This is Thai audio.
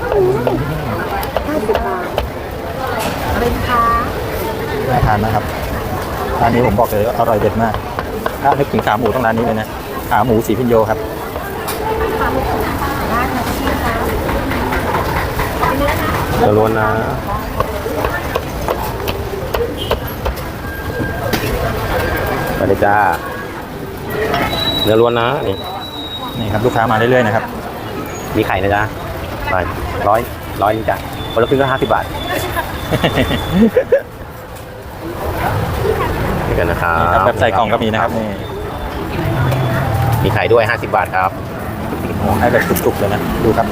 ห้าสิบบาทอะไรคะน่าทานนะครับร้านนี้ผมบอกเลยว่าอร่อยเด็ดมาก ถ้านึกถึงขาหมูต้องร้านนี้เลยนะ ขาหมูสีพินโยครับร้านนะพี่คะเนื้อล้วนนะไปเลยจ้าเนื้อล้วนนะนี่นี่ครับลูกค้ามาเรื่อยๆนะครับ มีไข่นะจ๊ะ ไปร้อยร้อยนึงจ้ะคนละครึ่งก็ห้าสิบบาทนี่กันนะครับนี่ครับ แบบใส่กล่องก็มีนะครับนี่มีไข่ด้วยห้าสิบบาทครับโอ้ให้แบบจุกๆเลยนะ ดูครับ